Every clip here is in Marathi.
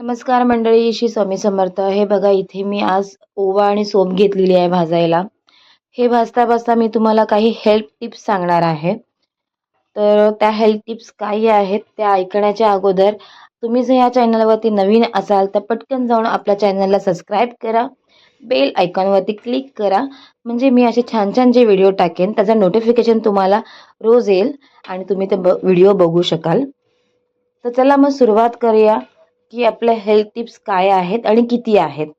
नमस्कार मंडळी श्री स्वामी समर्थ. हे बघा इथे मी आज ओवा आणि सोप घेतलेली आहे भाजायला. हे भाजता भाजता मी तुम्हाला काही हेल्थ टिप्स सांगणार आहे. तर त्या हेल्थ टिप्स काही आहेत त्या ऐकण्याच्या अगोदर तुम्ही जर या चॅनलवरती नवीन असाल तर पटकन जाऊन आपल्या चॅनलला सबस्क्राईब करा. बेल आयकॉनवरती क्लिक करा. म्हणजे मी असे छान छान जे व्हिडिओ टाकेन त्याचं नोटिफिकेशन तुम्हाला रोज येईल आणि तुम्ही ते ब व्हिडिओ बघू शकाल. तर चला मग सुरुवात करूया. की आपल्या हेल्थ टिप्स काय आहेत आणि किती आहेत?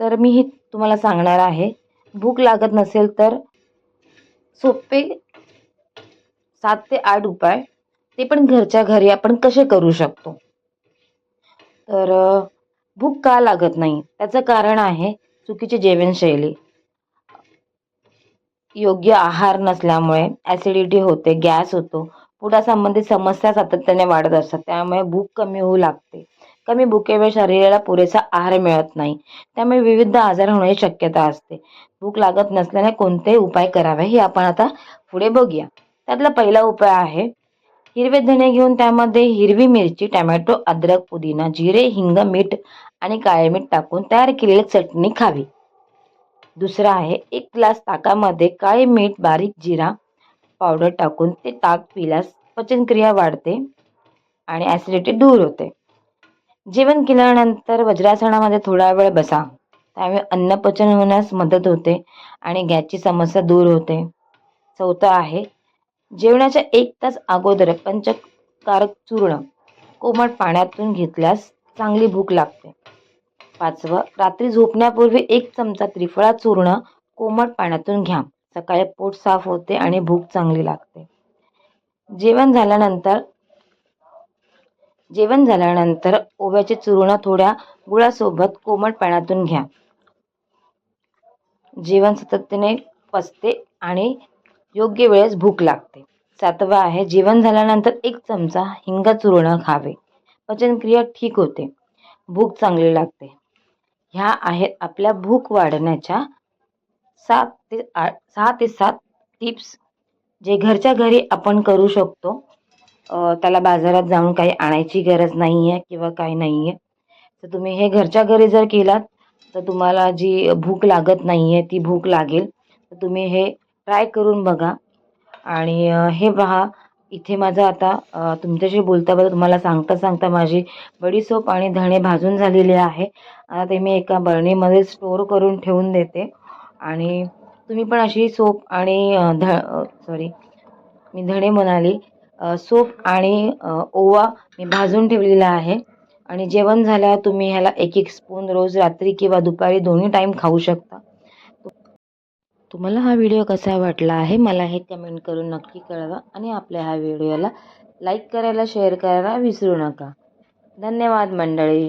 तर मी हे तुम्हाला सांगणार आहे. भूक लागत नसेल तर सोपे सात ते आठ उपाय. ते पण घरच्या घरी आपण कसे करू शकतो? तर भूक का लागत नाही? त्याचं कारण आहे चुकीची जीवनशैली योग्य आहार नसल्यामुळे ॲसिडिटी होते गॅस होतो. पोटासंबंधित समस्या सातत्याने वाढत असतात. त्यामुळे भूक कमी होऊ लागते. कमी भुकेमुळे शरीराला पुरेसा आहार मिळत नाही. त्यामुळे विविध आजार होण्याची शक्यता असते. भूक लागत नसल्याने कोणतेही उपाय करावे हे आपण आता पुढे बघूया. त्यातला पहिला उपाय आहे हिरवे धणे घेऊन त्यामध्ये हिरवी मिरची टॅमॅटो अद्रक पुदिना जिरे हिंग मीठ आणि काळे मीठ टाकून तयार केलेली चटणी खावी. दुसरा आहे एक ग्लास ताकामध्ये काळे मीठ बारीक जिरा पावडर टाकून ते ताक पिल्यास पचनक्रिया वाढते आणि ॲसिडिटी दूर होते. जेवण केल्यानंतर वज्रासनामध्ये थोडा वेळ बसा. त्यामुळे अन्नपचन होण्यास मदत होते आणि गॅसची समस्या दूर होते. चौथं आहे जेवणाच्या एक तास अगोदर पंचकारक चूर्ण कोमट पाण्यातून घेतल्यास चांगली भूक लागते. पाचवं रात्री झोपण्यापूर्वी एक चमचा त्रिफळा चूर्ण कोमट पाण्यातून घ्या. सकाळी पोट साफ होते आणि भूक चांगली लागते. जेवण झाल्यानंतर जेवण झाल्यानंतर ओव्याचे चूर्ण थोड्या गुळासोबत कोमट पाण्यातून घ्या. जेवण सातत्याने पचते आणि योग्य वेळेस भूक लागते. सातवा आहे जेवण झाल्यानंतर एक चमचा हिंग चूर्ण खावे. पचनक्रिया ठीक होते. भूक चांगली लागते. ह्या आहेत आपल्या भूक वाढण्याच्या सात ते आठ सहा ते सात टिप्स जे घरच्या घरी आपण करू शकतो. त्याला बाजारात जाऊन काही आणायची गरज नाही आहे किंवा काही नाही आहे तर तुम्ही हे घरच्या घरी जर केलात तर तुम्हाला जी भूक लागत नाही आहे ती भूक लागेल. तर तुम्ही हे ट्राय करून बघा. आणि हे पहा इथे माझं आता तुमच्याशी बोलता बोलता तुम्हाला सांगता सांगता माझी बडीसोप आणि धणे भाजून झालेले आहे. आता ते मी एका बरणीमध्ये स्टोअर करून ठेवून देते. आणि तुम्ही पण अशी सोप आणि ध सॉरी मी धणे म्हणाली सूप आणि ओवा मी भाजून ठेवलेला आहे. आणि जेवण झाल्यावर तुम्ही ह्याला एक एक स्पून रोज रात्री किंवा दुपारी दोन्ही टाईम खाऊ शकता. तुम्हाला हा व्हिडिओ कसा वाटला आहे मला हे कमेंट करून नक्की कळवा आणि आपल्या ह्या व्हिडिओला लाईक करायला शेअर करायला विसरू नका. धन्यवाद मंडळी.